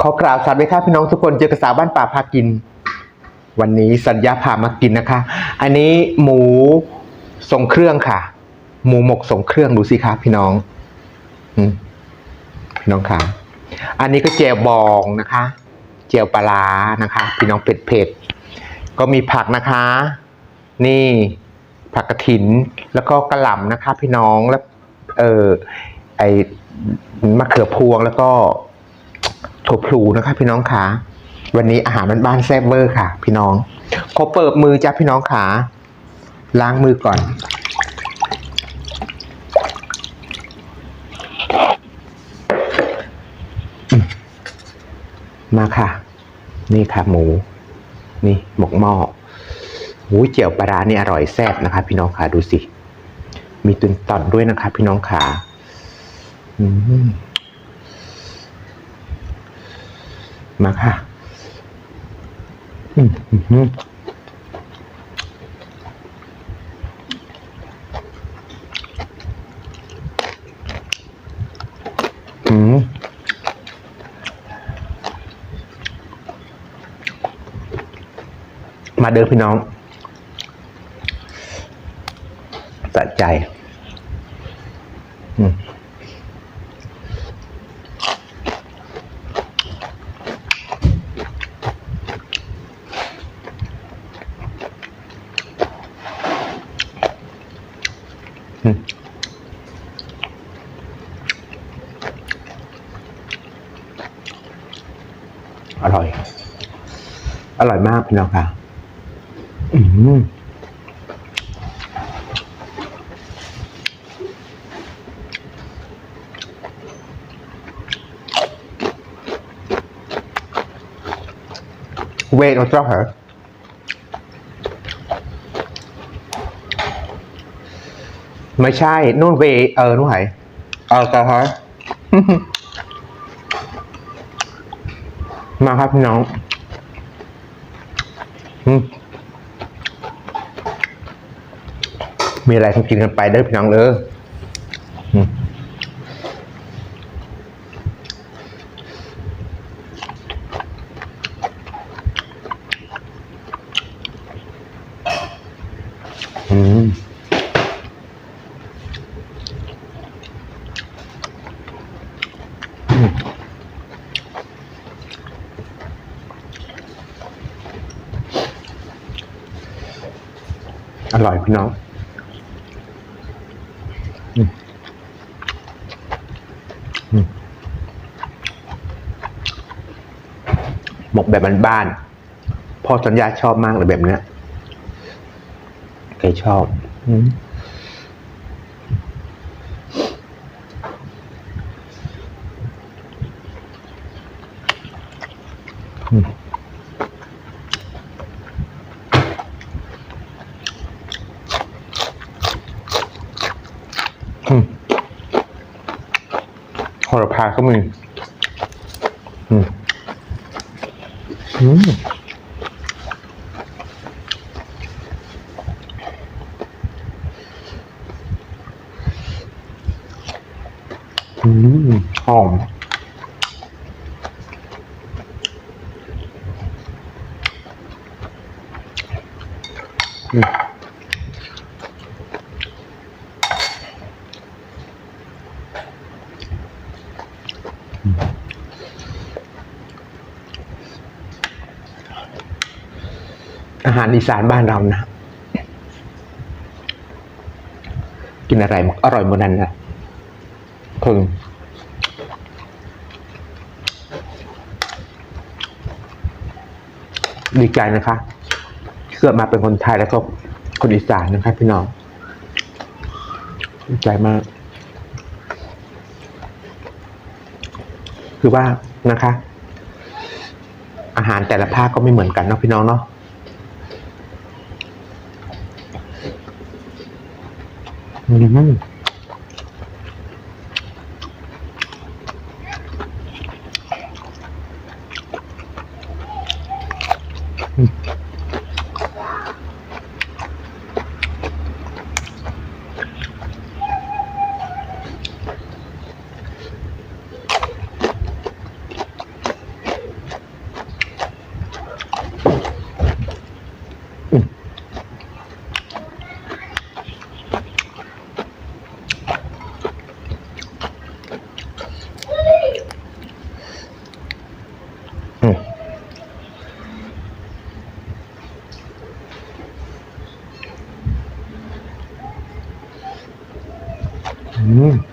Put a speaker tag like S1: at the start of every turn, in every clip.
S1: ขอกล่าวสวัสดีครับพี่น้องทุกคนเจอกับสาวบ้านป่าพากิน วันนี้สัญญาพามากินนะคะ อันนี้หมูทรงเครื่องค่ะ หมูหมกทรงเครื่องดูสิคะพี่น้องอืมพี่น้องค่ะ อันนี้ก็เจียวบองนะคะ เจียวปลาร้านะคะ พี่น้องเผ็ดเผ็ดๆก็มีผักนะคะ นี่ผักกระถินแล้วก็กระหล่ำนะคะ พี่น้องแล้ว เออไอมะเขือพวงแล้วก็ ถั่วพลูนะคะพี่น้องขาวันนี้อาหารบ้านๆแซ่บเวอร์ค่ะ พี่น้องขอเปิดมือจ้าพี่น้องขาล้างมือก่อน มาค่ะ นี่ค่ะหมู นี่หมกหม้อหูเจียวปลาร้านี่อร่อยแซ่บนะคะ พี่น้องค่ะดูสิ มีตุนต่อนด้วยนะคะ พี่น้องขาอืม มาค่ะอืมมาเด้อพี่น้องสะใจ อืม อร่อย อร่อยมากพี่น้องค่ะ อืเวทอัลเร้าเหรอไม่ใช่นู่นเวเออนู่นไหนเออกระหาย มาครับพี่น้องมีอะไรกินกันไปเด้อพี่น้องเด้ออืมอืมอืม อร่อยพี่น้องหมกแบบบ้านๆพ่อสัญญาชอบมากเลยแบบเนี้ยแกชอบ อืมอืมอืมโหระพาก็มีอืม อืมอืมหอม อืม อาหารอีสานบ้านเรานะ กินอะไรอร่อยหมดนั้นนะคือดีใจนะคะเกิดมาเป็นคนไทยแล้วก็คนอีสานนะคะพี่น้องดีใจมาก คือว่านะคะ อาหารแต่ละภาคก็ไม่เหมือนกันเนาะพี่น้องเนาะ อืม М -м.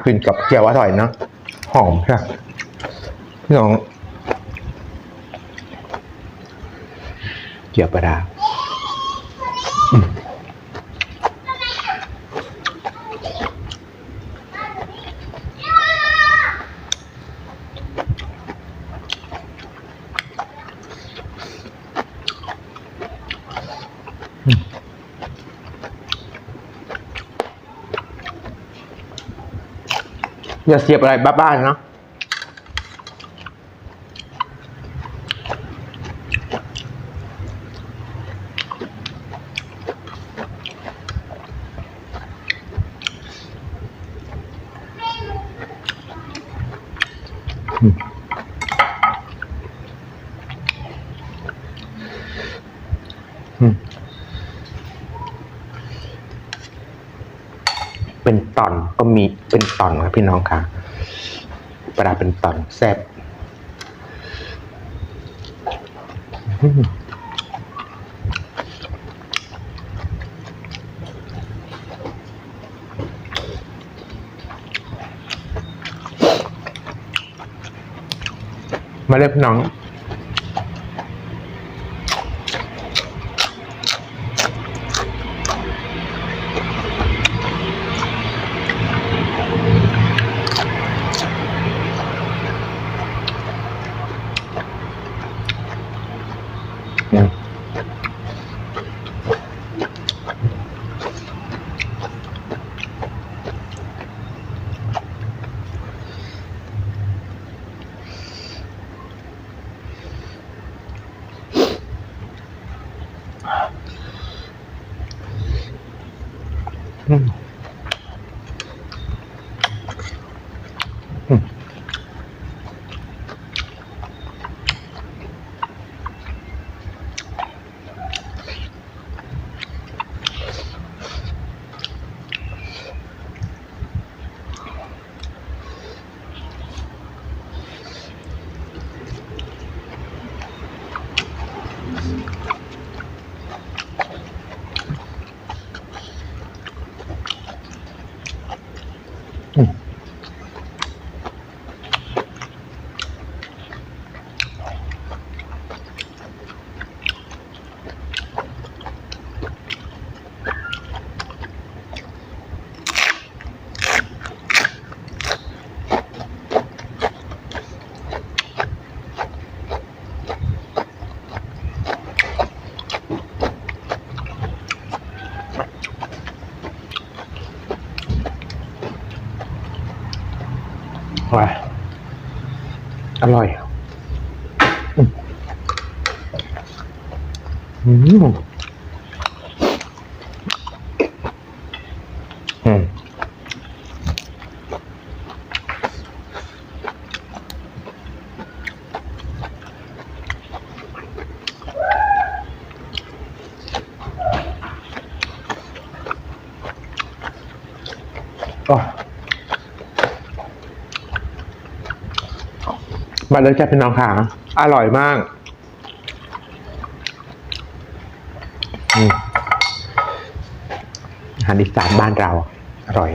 S1: ากินกับเจียวอร่อยเนาะหอมใช่พี่น้องเจียวปลา อย่าเสียบอะไรบ้าๆเนาะเป็น ตอนก็มีเป็นตอนครับพี่น้องค่ะปลาเป็นตอนแซ่บมมาเลยพี่น้อง ว้าอร่อย อืม มาเลยจ้าพี่น้องค่ะ อร่อยมากอาหารอีสานบ้านเรา อร่อย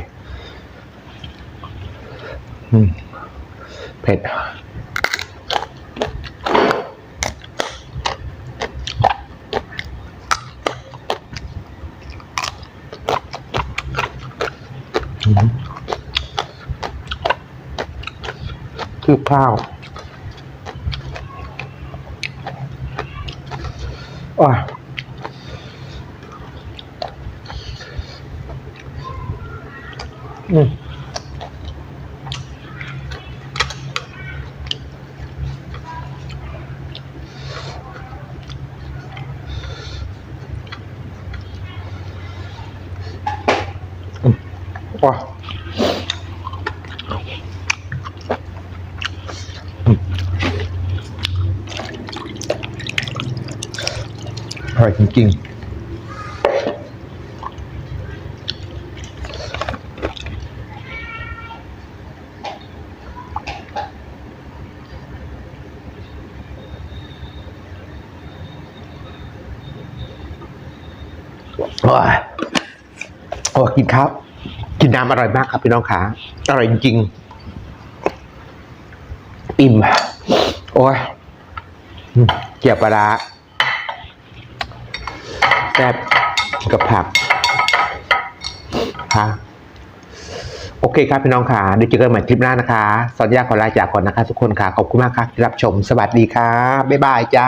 S1: อเผ็ดคือข้าว อะอืมอืมอะอืมอ ร่อยจริงๆโอ้ยโอ้กินครับ กินน้ำอร่อยมากครับพี่น้องขาอร่อยจริงๆอิ่ม โอ้ยเกี่ยวปลาร้า แซ่บกับผักค่ะโอเคครับพี่น้องค่ะเดี๋ยวเจอกันใหม่คลิปหน้านะคะสัญญาขอลาจากก่อนนะคะทุกคนค่ะ ขอบคุณมากครับที่รับชม สวัสดีค่ะ บ๊ายบายจ้า